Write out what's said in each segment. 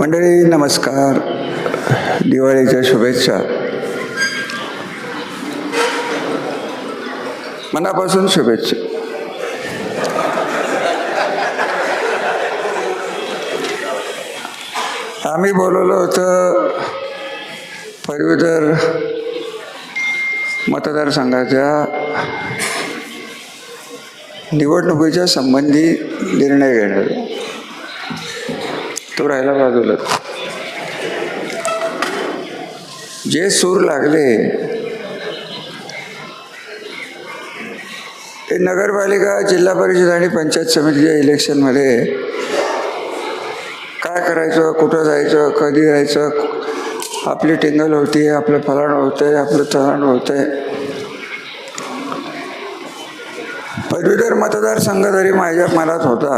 मंडळी नमस्कार. दिवाळीच्या शुभेच्छा. मनापासून शुभेच्छा. आम्ही बोलवलं होतं पदवीधर मतदारसंघाच्या निवडणुकीच्या संबंधी निर्णय घेणार. तो राहिला बाजूला जे सूर लागले ते नगरपालिका जिल्हा परिषद आणि पंचायत समितीच्या इलेक्शनमध्ये काय करायचं कुठं जायचं कधी जायचं आपली टिंगल होती आपलं फलाण होतंय आपलं तलाण होतंय. पदवीधर मतदारसंघ जरी माझ्या मनात होता.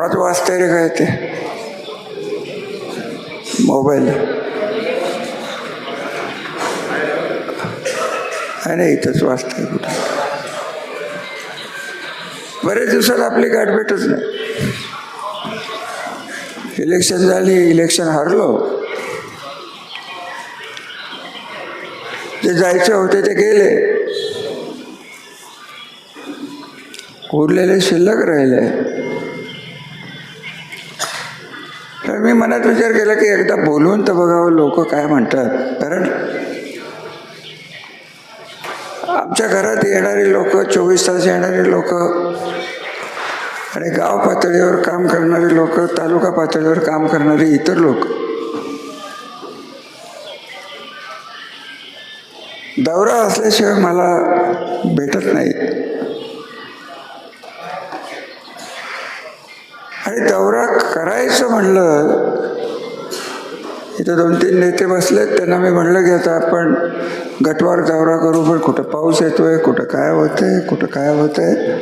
कोणाचं वाचतंय रे काय ते. मोबाईल आहे इथंच वाचतंय कुठं. बरेच दिवसात आपली गाठ भेटच नाही. इलेक्शन झाली इलेक्शन हरलो. जे जायचे होते ते गेले. उरलेले शिल्लक राहिले. तर मी मनात विचार केला की एकदा बोलून तर बघावं लोक काय म्हणतात. कारण आमच्या घरात येणारी लोक चोवीस तास येणारी लोक आणि गाव पातळीवर काम करणारी लोक तालुका पातळीवर काम करणारी इतर लोक. दौरा असल्याशिवाय मला भेटत नाही आणि दौरा करायचं म्हणलं इथं दोन तीन नेते बसलेत त्यांना मी म्हणलं की आता आपण गटवार दौरा करू पण कुठं पाऊस येतोय कुठं काय होतंय कुठं काय होतंय?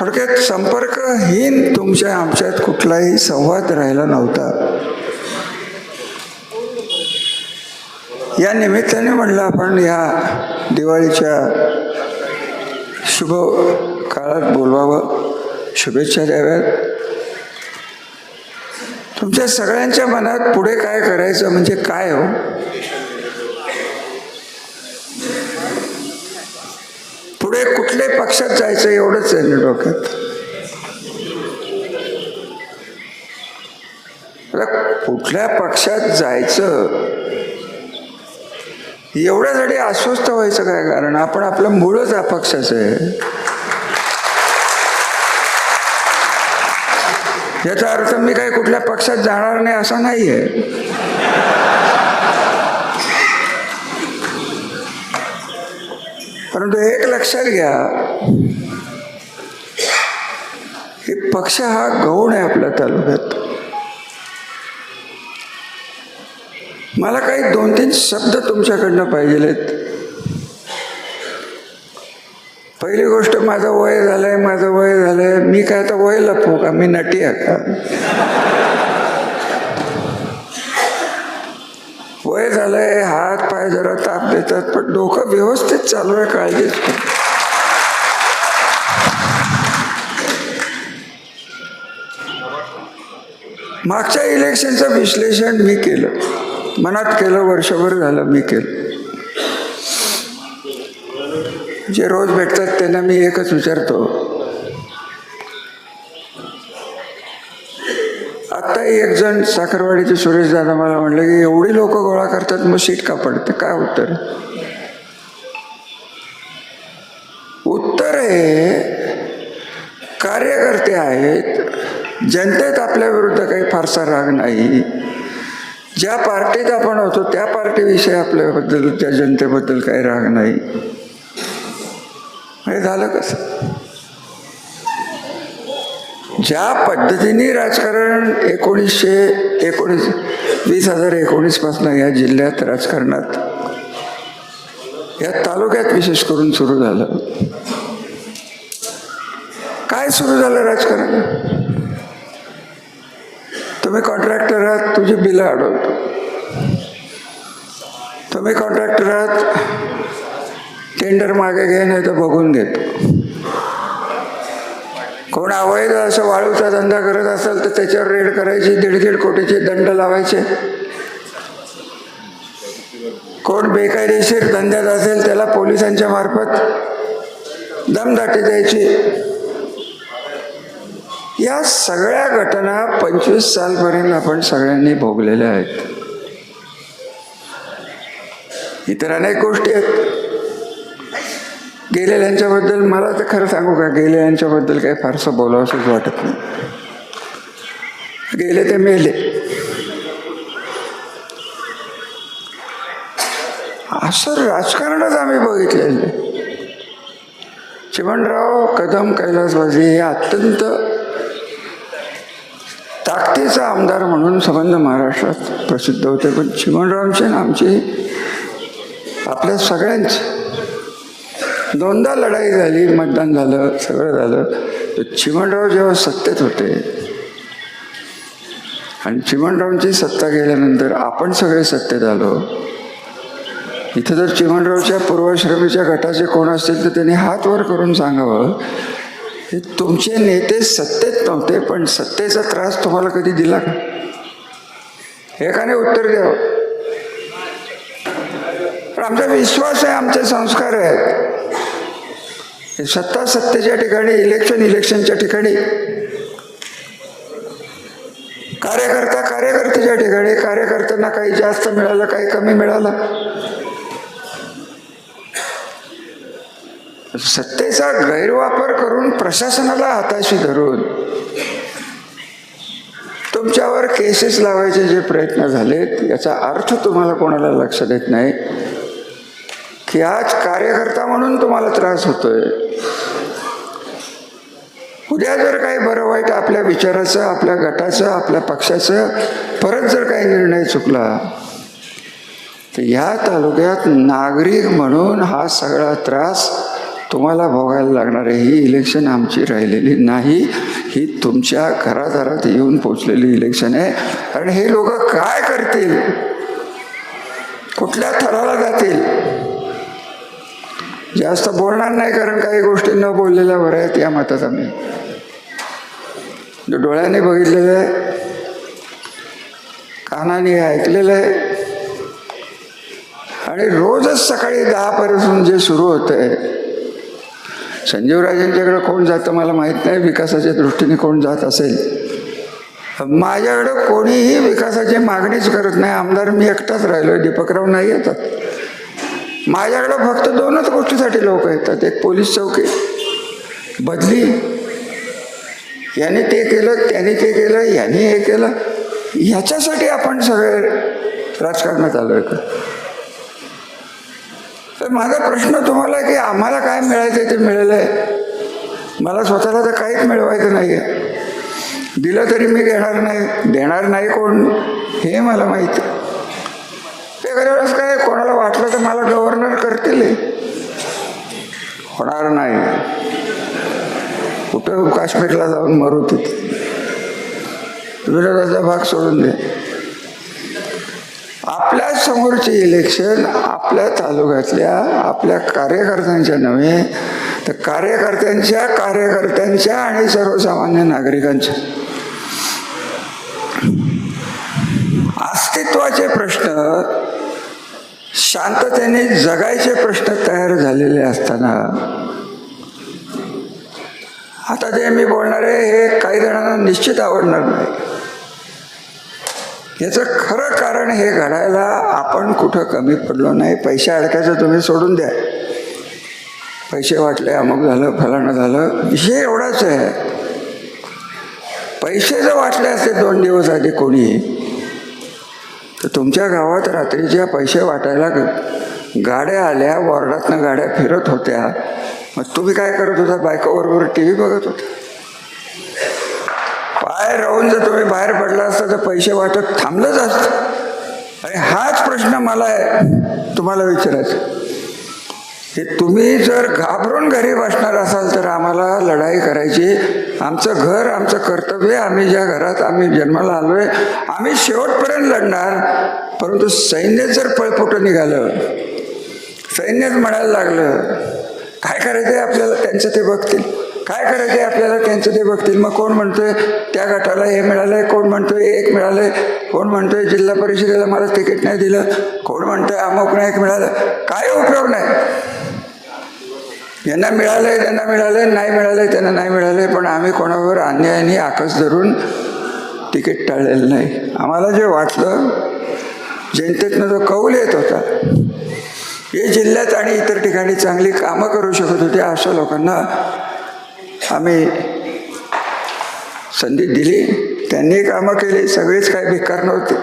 थोडक्यात संपर्कहीन तुमच्या आमच्यात कुठलाही संवाद राहिला नव्हता. या निमित्ताने म्हणलं आपण या दिवाळीच्या शुभ काळात बोलवावं शुभेच्छा द्याव्यात. तुमच्या सगळ्यांच्या मनात पुढे काय करायचं म्हणजे काय हो? पुढे कुठल्या पक्षात जायचं एवढंच आहे ना डोक्यात? कुठल्या पक्षात जायचं? एवढ्यासाठी अस्वस्थ व्हायचं काय कारण? आपण आपलं मूळच अपक्षाचं आहे. याचा अर्थ मी काही कुठल्या पक्षात जाणार नाही असं नाही आहे परंतु एक लक्षात घ्या की पक्ष हा गौण आहे आपल्या तालुक्यात. मला काही दोन तीन शब्द तुमच्याकडनं पाहिजे पहिली गोष्ट माझं वय झालंय माझं वय झालंय. मी काय आता वय लपवू का? मी नटी आहे का? वय झालंय हात पाय जरा ताप देतात पण डोकं व्यवस्थित चालू आहे काळजीच मागच्या इलेक्शनचं विश्लेषण मी केलं. मनात केलं वर्षभर झालं मी केलं. जे रोज भेटतात त्यांना मी एकच विचारतो. आत्ता एक जण साखरवाडीचे सुरेश दादा मला म्हणले की एवढी लोक गोळा करतात मग सीट का पडते? काय उत्तर? उत्तर आहे कार्यकर्ते आहेत. जनतेत आपल्या विरुद्ध काही फारसा राग नाही. ज्या पार्टीत आपण होतो त्या पार्टीविषयी आपल्याबद्दल त्या जनतेबद्दल काही राग नाही. हे झालं कसं? ज्या पद्धतीने राजकारण एकोणीसशे एकोणीस वीस हजार एकोणीसपासून या जिल्ह्यात राजकारणात या तालुक्यात विशेष करून सुरू झालं. काय सुरू झालं राजकारण? तुम्ही कॉन्ट्रॅक्टर आहात तुझी बिलं अडवतो. तुम्ही कॉन्ट्रॅक्टर आहात टेंडर मागे घे नाही तर बघून घेतो कोण अवैध असं वाळूचा धंदा करत असेल तर त्याच्यावर रेड करायची दीड दीड कोटीचे दंड लावायचे. कोण बेकायदेशीर धंद्यात असेल त्याला पोलिसांच्या मार्फत दमदाटी द्यायची. या सगळ्या घटना पंचवीस सालपर्यंत आपण सगळ्यांनी भोगलेल्या आहेत. इतर अनेक गोष्टी आहेत. गेलेल्यांच्याबद्दल मला तर खरं सांगू का? गेलेल्यांच्याबद्दल काही फारसं बोलावंसंच वाटत नाही. गेले ते मेले. असं राजकारणच आम्ही बघितलेलं चिमणराव कदम कैलासबाजी हे अत्यंत ताकदीचा आमदार म्हणून संबंध महाराष्ट्रात प्रसिद्ध होते. पण चिमणरावांची आमची आपल्या सगळ्यांची दोनदा लढाई झाली मतदान झालं सगळं झालं. तर चिमणराव जेव्हा सत्तेत होते आणि चिमणरावांची सत्ता गेल्यानंतर आपण सगळे सत्तेत आलो. इथं जर चिमणरावच्या पूर्वश्रमीच्या गटाचे कोण असतील तर त्यांनी हात वर करून सांगावं हे तुमचे नेते सत्तेत नव्हते पण सत्तेचा त्रास तुम्हाला कधी दिला का? एकाने उत्तर द्यावं. पण आमचा विश्वास आहे आमचे संस्कार आहेत. सत्ता सत्तेच्या ठिकाणी इलेक्शन इलेक्शनच्या ठिकाणी. कार्यकर्ता कार्यकर्त्याच्या ठिकाणी कार्यकर्त्यांना काही जास्त मिळालं काही कमी मिळालं. सत्तेचा गैरवापर करून प्रशासनाला हाताशी धरून तुमच्यावर केसेस लावायचे जे प्रयत्न झालेत याचा अर्थ तुम्हाला कोणाला लक्ष देत नाही. की आज कार्यकर्ता म्हणून तुम्हाला त्रास होतोय. उद्या जर काही बरं वाईट आपल्या विचाराचं आपल्या गटाचं आपल्या पक्षाचं परत जर काही निर्णय चुकला तर या तालुक्यात नागरिक म्हणून हा सगळा त्रास तुम्हाला भोगायला लागणार आहे. ही इलेक्शन आमची राहिलेली नाही. ही तुमच्या घराघरात येऊन पोचलेली इलेक्शन आहे. कारण हे लोक काय करतील? कुठल्या थराला जातील? जास्त बोलणार नाही कारण काही गोष्टी न बोललेल्या बरं आहेत या मतात आम्ही डोळ्याने बघितलेलं आहे कानाने ऐकलेलं आहे आणि रोजच सकाळी दहापासून जे सुरू होतं आहे संजीवराजांच्याकडे कोण जातं मला माहीत नाही विकासाच्या दृष्टीने कोण जात असेल. माझ्याकडं कोणीही विकासाची मागणीच करत नाही. आमदार मी एकटाच राहिलो दीपकराव नाही येतात. माझ्याकडे फक्त दोनच गोष्टीसाठी लोक येतात. एक पोलीस चौकी बदली. याने ते केलं त्याने ते केलं याने हे केलं. ह्याच्यासाठी आपण सगळे राजकारणात आलो आहे का तर माझा प्रश्न तुम्हाला आहे की आम्हाला काय मिळायचं ते मिळालं आहे. मला स्वतःला तर काहीच मिळवायचं नाही आहे दिलं तरी मी घेणार नाही. देणार नाही कोण हे मला माहिती आहे. ते काय कोणाला वाटलं तर मला गव्हर्नर करतील होणार नाही. कुठं काश्मीरला जाऊन मरू तिथे. विरोधाचा भाग सोडून दे. आपल्या समोरचे इलेक्शन आपल्या तालुक्यातल्या आपल्या कार्यकर्त्यांच्या नव्हे तर कार्यकर्त्यांच्या कार्यकर्त्यांच्या आणि सर्वसामान्य नागरिकांच्या. अस्तित्वाचे प्रश्न शांततेने जगायचे प्रश्न तयार झालेले असताना आता जे मी बोलणार आहे हे काही जणांना निश्चित आवडणार नाही. याचं खरं कारण हे घडायला आपण कुठं कमी पडलो नाही. पैसे अडकायचं तुम्ही सोडून द्या. पैसे वाटले अमुक झालं फलाणं झालं. विषय एवढाच आहे. पैसे जर वाटले असते दोन दिवस आधी कोणी तर तुमच्या गावात रात्रीच्या पैसे वाटायला गाड्या आल्या वॉर्डातनं गाड्या फिरत होत्या. मग तुम्ही काय करत होता? बायकोबरोबर टी व्ही बघत होता. पाय राहून जर तुम्ही बाहेर पडला असता तर पैसे वाटत थांबलंच असतं. आणि हाच प्रश्न मला आहे. तुम्हाला विचारायचा की तुम्ही जर घाबरून घरी बसणार असाल तर आम्हाला लढाई करायची. आमचं घर आमचं कर्तव्य आम्ही ज्या घरात आम्ही जन्माला आलोय आम्ही शेवटपर्यंत लढणार. परंतु सैन्य जर पळपुटं निघालं सैन्यच म्हणायला लागलं काय करायचं आहे आपल्याला? त्यांचं ते बघतील. काय करायचे आपल्याला? त्यांचं ते बघतील. मग कोण म्हणतोय? त्या गटाला हे मिळालंय. कोण म्हणतोय? एक मिळालंय. कोण म्हणतोय? जिल्हा परिषदेला मला तिकीट नाही दिलं. कोण म्हणतोय? अमुक नाही एक मिळालं. काय उपयोग नाही. यांना मिळालंय त्यांना मिळालंय नाही मिळालंय त्यांना नाही मिळालंय पण आम्ही कोणावर अन्यायाने आकस धरून तिकीट टाळलेलं नाही. आम्हाला जे वाटलं जनतेतनं जो कौल येत होता हे जिल्ह्यात आणि इतर ठिकाणी चांगली कामं करू शकत होते अशा लोकांना आम्ही संधी दिली. त्यांनी कामं केली सगळेच काय बेकार नव्हते.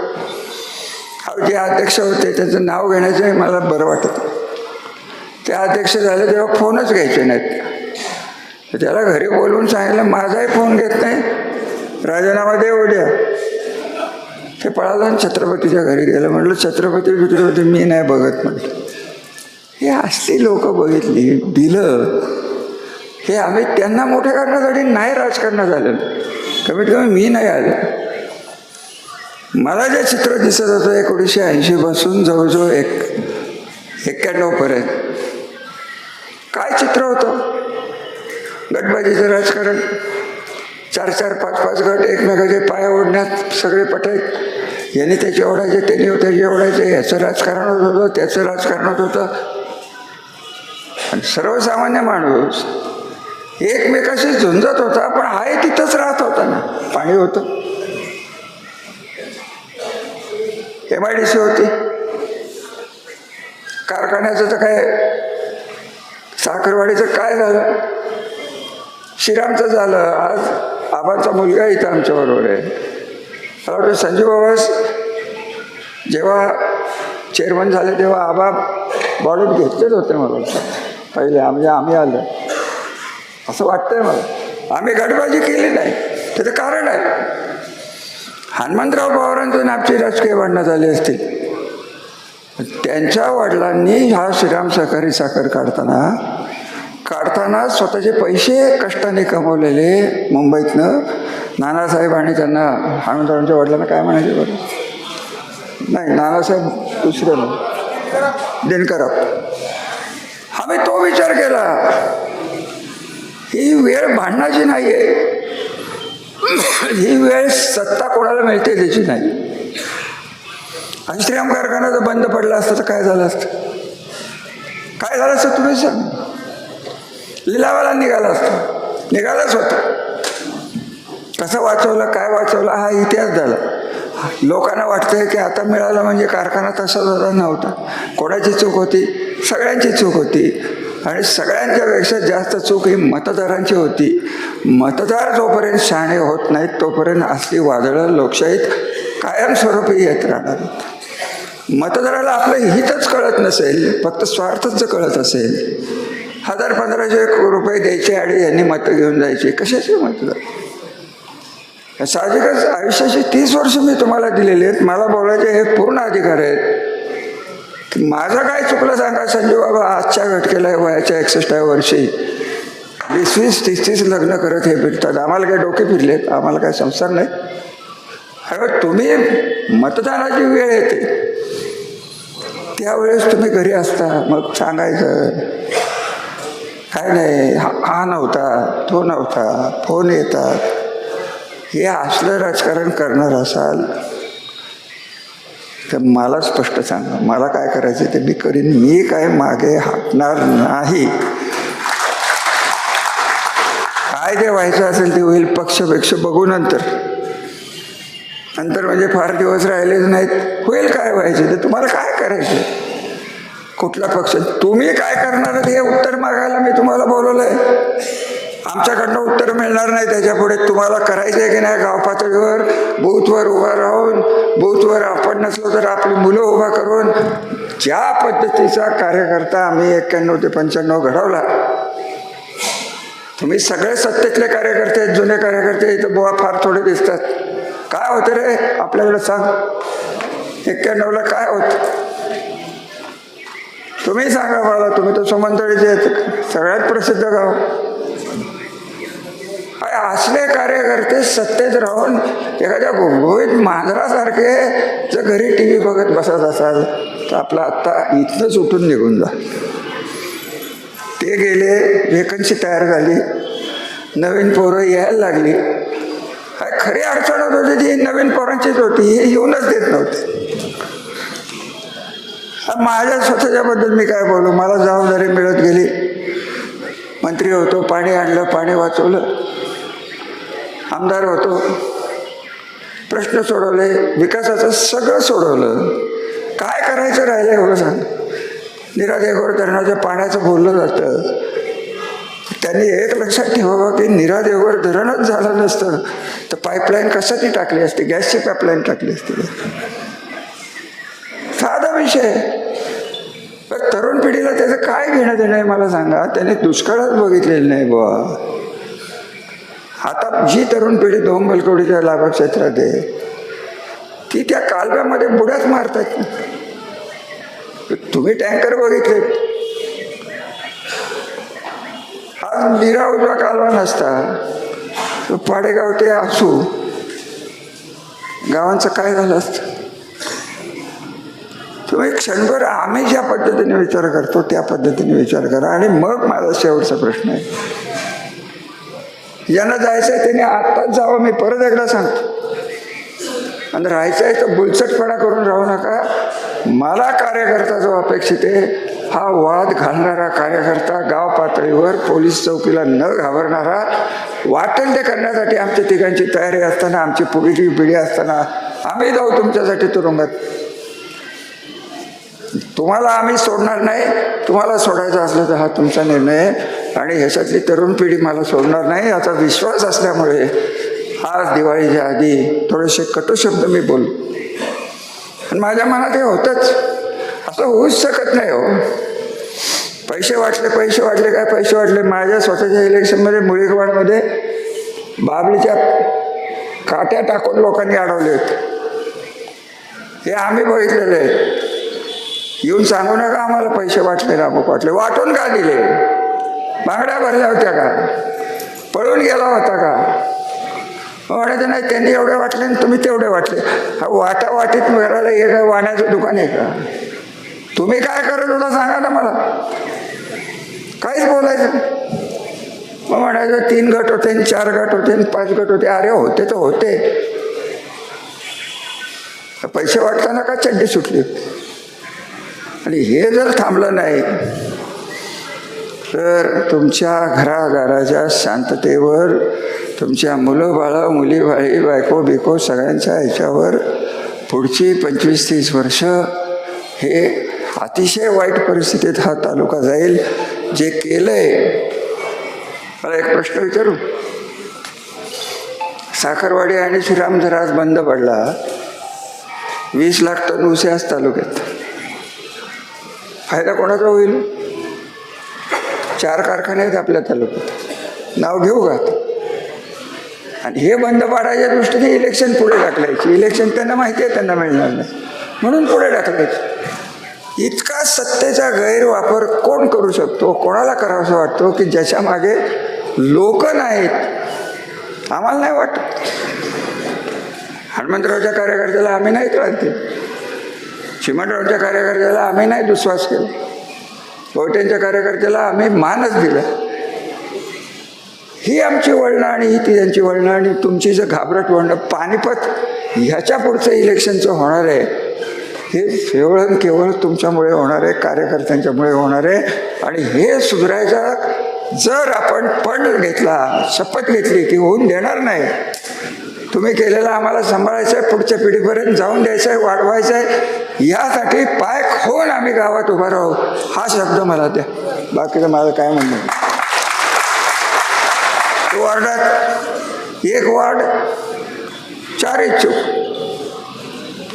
जे अध्यक्ष होते त्यांचं नाव घेण्याचं मला बरं वाटतं ते अध्यक्ष झाले तेव्हा फोनच घ्यायचे नाहीत. तर त्याला घरी बोलवून सांगितलं माझाही फोन घेत नाही. राजीनामा दे उद्या ते पळाला आणि छत्रपतीच्या घरी गेलं. म्हटलं छत्रपती छत्रपती मी नाही बघत. म्हटलं. हे असली लोक बघितली दिलं. हे आम्ही त्यांना मोठ्या करण्यासाठी नाही राजकारणात झालं कमीत कमी मी नाही आलो. मला जे चित्र दिसत होतं एकोणीसशे ऐंशीपासून जवळजवळ एक एक्क्याण्णवपर्यंत काय चित्र होतं? गटबाजीचं राजकारण. चार चार पाच पाच गट एकमेकाचे पाय ओढण्यात सगळे पटायत याने त्याचे ओढायचे त्याने त्याचे ओढायचे ह्याचं राजकारण होत होतं त्याचं राजकारण होत होतं. आणि सर्वसामान्य माणूस एकमेकाशी झुंजत होता पण आहे तिथंच राहत होता ना. पाणी होतं. एम आय डी सी होती. कारखान्याचं तर काय साखरवाडीचं काय झालं? श्रीरामचं झालं. आज आबाचा मुलगा इथं आमच्याबरोबर आहे. मला वाटतं संजू बाबास जेव्हा चेअरमन झाले तेव्हा आबा बॉडीत घेतलेच होते मला पहिले म्हणजे आम्ही आलो. असं वाटतंय मला. आम्ही गडबाजी केली नाही. त्याचं कारण आहे. हनुमंतराव पवारांचं आमची राजकीय भांडणं झाली असतील. त्यांच्या वडिलांनी हा श्रीराम सहकारी साखर काढताना काढताना स्वतःचे पैसे कष्टाने कमवलेले मुंबईतनं नानासाहेब आणि त्यांना हनुमंतरावांच्या वडिलांना काय म्हणायचे बरं? नाही नानासाहेब दुसरं दिनकर आम्ही तो विचार केला ही वेळ भांडणाची नाही आहे ही वेळ सत्ता कोणाला मिळते त्याची नाही. आणि श्रीराम कारखाना जर बंद पडला असतं तर काय झालं असतं? काय झालं असतं तुम्ही सांग. लिलावाला निघाला असतं. निघालाच होता. कसं वाचवलं काय वाचवलं हा इतिहास झाला. लोकांना वाटतंय की आता मिळालं म्हणजे कारखाना तसा झाला नव्हता. कोणाची चूक होती? सगळ्यांची चूक होती. आणि सगळ्यांच्यापेक्षा जास्त चूक ही मतदारांची होती. मतदार जोपर्यंत शहाणे होत नाहीत तोपर्यंत असली वादळं लोकशाहीत कायमस्वरूपी येत राहणार मतदाराला आपलं हितच कळत नसेल फक्त स्वार्थच कळत असेल. हजार पंधराशे रुपये द्यायचे आणि यांनी मतं घेऊन जायचे. कशाचे मतं? साहजिकच आयुष्याचे तीस वर्ष मी तुम्हाला दिलेले आहेत. मला बोलायचे हे पूर्ण अधिकार आहेत. माझं काय चुकलं सांगा संजू बाबा? आजच्या घटकेला आहे वयाच्या एकसष्टाव्या वर्षी. वीस वीस तीस तीस लग्न करत हे फिरतात. आम्हाला काय डोके फिरलेत? आम्हाला काय संसार नाही? अरे तुम्ही मतदानाची वेळ येते. त्यावेळेस तुम्ही घरी असता. मग सांगायचं. काय नाही. हा हा नव्हता तो नव्हता. फोन येतात. हे असलं राजकारण करणार असाल तर मला स्पष्ट सांगा मला काय करायचं ते मी करीन. मी काय मागे हटणार नाही. काय जे व्हायचं असेल ते होईल पक्षपेक्ष बघू नंतर. नंतर म्हणजे फार दिवस राहिलेच नाहीत. होईल काय व्हायचे ते? तुम्हाला काय करायचं कुठला पक्ष? तुम्ही काय करणार हे उत्तर मागायला मी तुम्हाला बोलवलंय. आमच्याकडनं उत्तर मिळणार नाही. त्याच्यापुढे तुम्हाला करायचं आहे की नाही? गाव पातळीवर बूथवर उभा राहून बूथवर आपण नसलो तर आपली मुलं उभा करून ज्या पद्धतीचा कार्यकर्ता आम्ही एक्क्याण्णव ते पंच्याण्णव घडवला. तुम्ही सगळे सत्तेतले कार्यकर्ते आहेत, जुने कार्यकर्ते इथं बुवा फार थोडे दिसतात. काय होतं रे? आपल्याकडे सांग. एक्क्याण्णवला काय होतं? तुम्ही सांगा मला तुम्ही तर सुमंतळीचे सगळ्यात प्रसिद्ध गाव. असले कार्यकर्ते सत्तेत राहून एखाद्या गुळगुळीत मांजरासारखे जर घरी टी व्ही बघत बसत असाल तर आपला आत्ता इथनंच उठून निघून जा. ते गेले वेकन्सी तयार झाली. नवीन पोरं यायला लागली. खरी अडचण होत होती ती नवीन पोरांचीच होती. हे येऊनच देत नव्हते. हा, माझ्या स्वतःच्याबद्दल मी काय बोलू? मला जबाबदारी मिळत गेली. मंत्री होतो पाणी आणलं पाणी वाचवलं. आमदार होतो. प्रश्न सोडवले विकासाचं सगळं सोडवलं. काय करायचं राहिलं एवढं सांग. निरादेगोर धरणाच्या पाण्याचं बोललं जातं. त्यांनी एक लक्षात ठेवावं की निरादेवर धरणच झालं नसतं. तर पाईपलाईन कशाची टाकली असते? गॅसची पाईपलाईन टाकली असते. विषय पण तरुण पिढीला त्याचं काय घेणं देणं आहे मला सांगा? त्याने दुष्काळच बघितलेलं नाही बुवा. आता जी तरुण पिढी दोन बलकवडीच्या लाभा क्षेत्रात आहे ती त्या कालव्यामध्ये बुड्याच मारतात. तुम्ही टँकर बघितले. हा निरा उजवा कालवा नसता. पाडेगाव ते असू गावांचं काय झालं असतं? तुम्ही क्षणभर आम्ही ज्या पद्धतीने विचार करतो त्या पद्धतीने विचार करा. आणि मग माझा शेवटचा प्रश्न आहे. ज्यांना जायचं आहे त्यांनी आत्ताच जावं मी परत एकदा सांगतो. आणि राहायचं आहे तर बुलचटपणा करून राहू नका. मला कार्यकर्ता जो अपेक्षित आहे हा वाद घालणारा कार्यकर्ता गाव पातळीवर पोलीस चौकीला न घाबरणारा वाटेल ते करण्यासाठी आमच्या तिघांची तयारी असताना आमची पुढील पिढी असताना आम्ही जाऊ तुमच्यासाठी तुरुंगात. तुम्हाला आम्ही सोडणार नाही. तुम्हाला सोडायचा असलं तर हा तुमचा निर्णय आहे. आणि ह्याच्यातली तरुण पिढी मला सोडणार नाही याचा विश्वास असल्यामुळे आज दिवाळीच्या आधी थोडेसे कटू शब्द मी बोल. आणि माझ्या मनात हे होतंच. असं होऊच शकत नाही हो. पैसे वाटले पैसे वाटले काय पैसे वाटले? माझ्या स्वतःच्या इलेक्शनमध्ये मुळीकवाडमध्ये बाबलीच्या काट्या टाकून लोकांनी अडवले आहेत हे आम्ही बघितलेले आहेत. येऊन सांगू नका आम्हाला पैसे वाटले अमुक वाटले. वाटून का दिले? बांगड्या भरल्या होत्या का? पळून गेला होता का? म्हणायचं नाही त्यांनी एवढे वाटले आणि तुम्ही तेवढे वाटले. वाटा वाटीत घराला हे काय वाण्याचं दुकान आहे का? तुम्ही काय करत होता सांगा ना मला. काहीच बोलायचं मग म्हणायचं तीन गट होते आणि चार गट होते आणि पाच गट होते. अरे होते तर होते. पैसे वाटताना का चड्डी सुटली? आणि हे जर थांबलं नाही तर तुमच्या घरादाराच्या शांततेवर तुमच्या मुलं बाळं मुली बाळी बायको बिको सगळ्यांच्या ह्याच्यावर पुढची पंचवीस तीस वर्ष हे अतिशय वाईट परिस्थितीत हा तालुका जाईल. जे केलंय मला एक प्रश्न विचारू? साखरवाडी आणि श्रीराम जर आज बंद पडला वीस लाख टन ऊस याच आज तालुक्यात. फायदा कोणाचा होईल? चार कारखाने आहेत आपल्या तालुक्यात. नाव घेऊ का आणि हे बंद पाडायच्या दृष्टीने इलेक्शन पुढे टाकलायची इलेक्शन त्यांना माहिती आहे त्यांना मिळणार नाही. म्हणून पुढे टाकलायची इतका सत्तेचा गैरवापर कोण करू शकतो? कोणाला करावासा वाटतो की ज्याच्या मागे लोक नाहीत? आम्हाला नाही वाटत. हनुमंतरावच्या कार्यकर्त्याला आम्ही नाही क्रांती. चिमणरावच्या कार्यकर्त्याला आम्ही नाही दुस्वास केला. गोट्यांच्या कार्यकर्त्याला आम्ही मानच दिला. ही आमची वळणं आणि ही ती त्यांची वळणं आणि तुमची जर घाबरट वळणं पानिपत ह्याच्या पुढचं इलेक्शनचं होणार आहे हे केवळ केवळ तुमच्यामुळे होणार आहे कार्यकर्त्यांच्यामुळे होणार आहे. आणि हे सुधारायचा जर आपण पण घेतला शपथ घेतली की होऊन देणार नाही. तुम्ही केलेला आम्हाला सांभाळायचं आहे पुढच्या पिढीपर्यंत जाऊन द्यायचं आहे वाढवायचं आहे यासाठी पाय खोन आम्ही गावात उभा राहू. हा शब्द मला द्या. बाकीचं माझं काय म्हणणं नाही. एक वॉर्ड चार इच्छुक.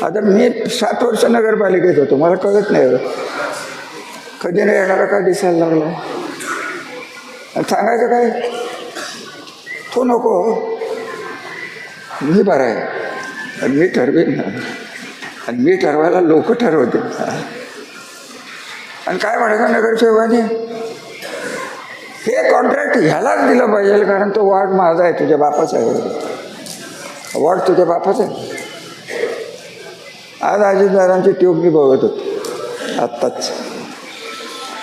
आता मी सात वर्ष नगरपालिकेत होतो. मला कळत नाही कधी नाही येणारा का दिसायला लागला. आणि सांगायचं काय? तो नको. मी बरा आहे. आणि मी ठरवेन ना. आणि मी ठरवायला लोक ठरवते आणि काय म्हणायचं नगरसेवकाने हे कॉन्ट्रॅक्ट ह्यालाच दिलं पाहिजे कारण तो वॉर्ड माझा आहे तुझ्या बापाचा आहे. वॉर्ड तुझ्या बापाचा आहे. आज अजितदारांची ट्यूब मी बघत होतो आत्ताच.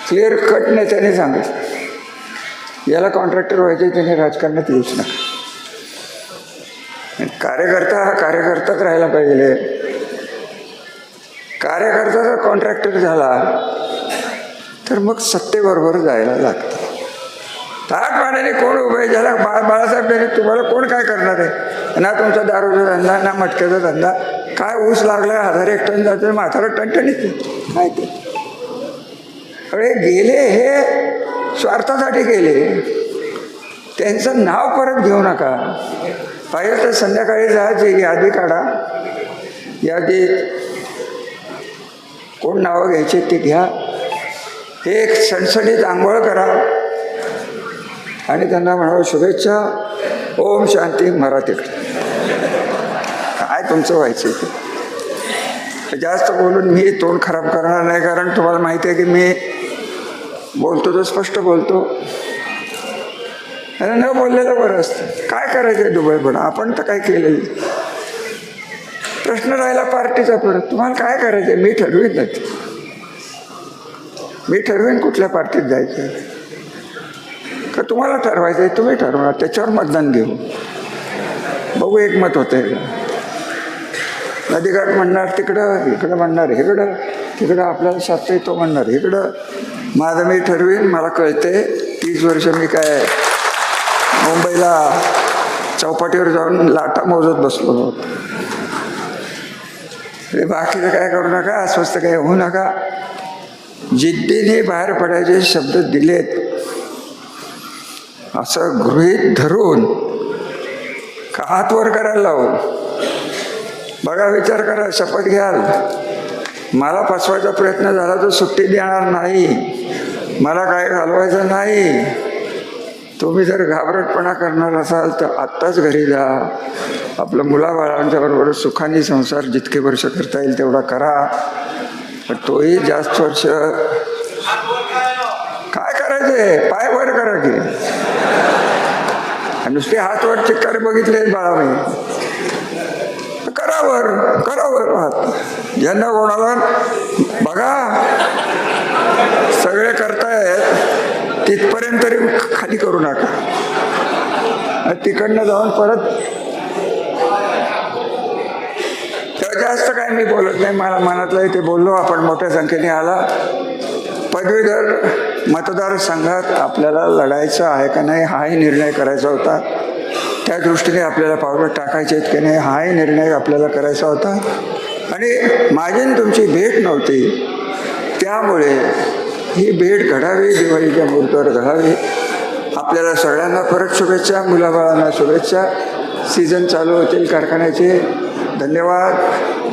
क्लिअर कट त्याने सांगितलं. याला कॉन्ट्रॅक्टर व्हायचे त्याने राजकारणात येऊच नका. कार्यकर्ता हा कार्यकर्ताच राहायला पाहिजे. कार्यकर्ता जर कॉन्ट्रॅक्टर झाला तर मग सत्तेबरोबर जायला लागतं. ताट पाण्याने कोण उभे झाला ज्याला बा बाळासाहेब तुम्हाला कोण काय करणार आहे? ना तुमचा दारूचा धंदा ना मटक्याचा धंदा. काय ऊस लागला हजार एक टन जातो म्हातारा टणटणीत काय ते? अरे गेले हे स्वार्थासाठी गेले. त्यांचं नाव परत घेऊ नका. पाहिजे तर संध्याकाळी जा यादी काढा. यादीत कोण नावं घ्यायची ते घ्या. एक सणसणीत आंघोळ करा. आणि त्यांना म्हणावं शुभेच्छा. ओम शांती मराठीकडे काय तुमचं व्हायचं ते जास्त बोलून मी तोंड खराब करणार नाही कारण तुम्हाला माहिती आहे की मी बोलतो तो स्पष्ट बोलतो. आणि न बोललेलं बरं असतं. काय करायचं आहे दुबईपण आपण तर काय केलं प्रश्न राहिला पार्टीचा परत. तुम्हाला काय करायचं आहे मी ठरवीन ना. मी ठरवीन कुठल्या पार्टीत जायचं का तुम्हाला ठरवायचं आहे तुम्ही ठरवा. त्याच्यावर मतदान घेऊ. बघू एकमत होतं नदीघाट म्हणणार तिकडं इकडं म्हणणार इकडं तिकडं आपल्याला साधता तो म्हणणार इकडं माझं मी ठरवीन मला कळते तीस वर्ष मी काय मुंबईला चौपाटीवर जाऊन लाटा मोजत बसलो. होतो हे बाकीचं काय करू नका अस्वस्थ काय होऊ नका. जिद्दीने बाहेर पडायचे शब्द दिलेत. असं गृहीत धरून का हात वर करायला लावू. बघा विचार करा शपथ घ्याल. मला फसवायचा प्रयत्न झाला तर सुट्टी देणार नाही. मला काय घालवायचं नाही. तुम्ही जर घाबरटपणा करणार असाल तर आत्ताच घरी जा. आपलं मुलाबाळांच्या बरोबर सुखाने संसार जितके वर्ष करता येईल तेवढा करा. पण तोही जास्त वर्ष काय करायचे पाय वर करा की. नुसते हात वर चिक्कार बघितले बाळा मी. करावर करावर हात. ज्यांना कोणाला बघा सगळे करतायत तिथपर्यंत तरी खाली करू नका. तिकडनं जाऊन परत तर जास्त काय मी बोलत नाही. मला मनातलं ते बोललो. आपण मोठ्या संख्येने आला. पदवीधर मतदारसंघात आपल्याला लढायचं आहे का नाही हाही निर्णय करायचा होता. त्या दृष्टीने आपल्याला पावलं टाकायचे आहेत की नाही हाही निर्णय आपल्याला करायचा होता. आणि माझी तुमची भेट नव्हती. त्यामुळे ही भेट घडावी दिवाळीच्या मुहूर्तावर घडावी. आपल्याला सगळ्यांना परत शुभेच्छा मुलाबाळांना शुभेच्छा. सीझन चालू होतील कारखान्याचे. धन्यवाद.